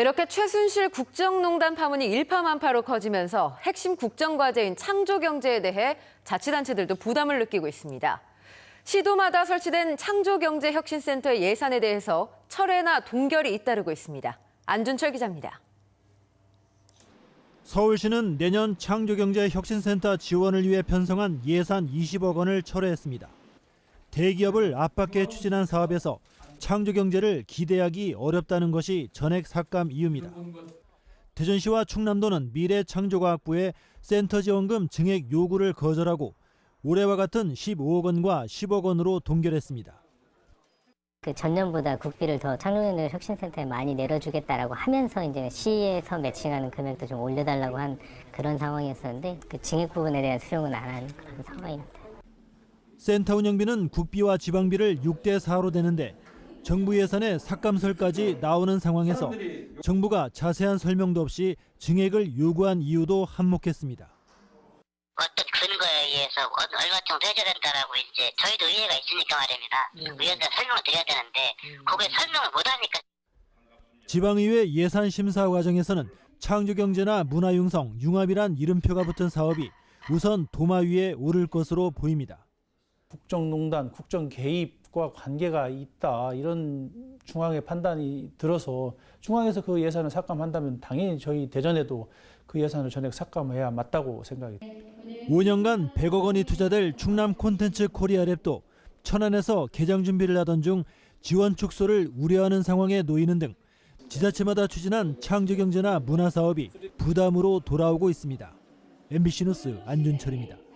이렇게 최순실 국정농단 파문이 일파만파로 커지면서 핵심 국정과제인 창조경제에 대해 자치단체들도 부담을 느끼고 있습니다. 시도마다 설치된 창조경제혁신센터의 예산에 대해서 철회나 동결이 잇따르고 있습니다. 안준철 기자입니다. 서울시는 내년 창조경제혁신센터 지원을 위해 편성한 예산 20억 원을 철회했습니다. 대기업을 압박해 추진한 사업에서 창조 경제를 기대하기 어렵다는 것이 전액 삭감 이유입니다. 대전시와 충남도는 미래창조과학부의 센터 지원금 증액 요구를 거절하고 올해와 같은 15억 원과 10억 원으로 동결했습니다. 그 전년보다 국비를 더 창조경제 혁신센터에 많이 내려주겠다라고 하면서 이제 시에서 매칭하는 금액도 좀 올려달라고 한 그런 상황이었었는데 그 증액 부분에 대한 수용은 안 한 그런 상황입니다. 센터 운영비는 국비와 지방비를 6대 4로 되는데 정부 예산에 삭감설까지 나오는 상황에서 정부가 자세한 설명도 없이 증액을 요구한 이유도 한몫했습니다. 어떤 근거에 의해서 어- 얼마 정도 해줘야 된다라고 이제 저희도 의회가 있으니까 말입니다. 의원들 설명을 드려야 되는데 그거에 설명을 못 하니까 지방의회 예산 심사 과정에서는 창조경제나 문화융성, 융합이란 이름표가 붙은 사업이 우선 도마 위에 오를 것으로 보입니다. 국정농단, 국정 개입 과 관계가 있다 이런 중앙의 판단이 들어서 중앙에서 그 예산을 삭감한다면 당연히 저희 대전에도 그 예산을 전액 삭감해야 맞다고 생각이 5년간 100억 원이 투자될 충남 콘텐츠 코리아랩도 천안에서 개장 준비를 하던 중 지원 축소를 우려하는 상황에 놓이는 등 지자체마다 추진한 창조경제나 문화사업이 부담으로 돌아오고 있습니다. MBC 뉴스 안준철입니다.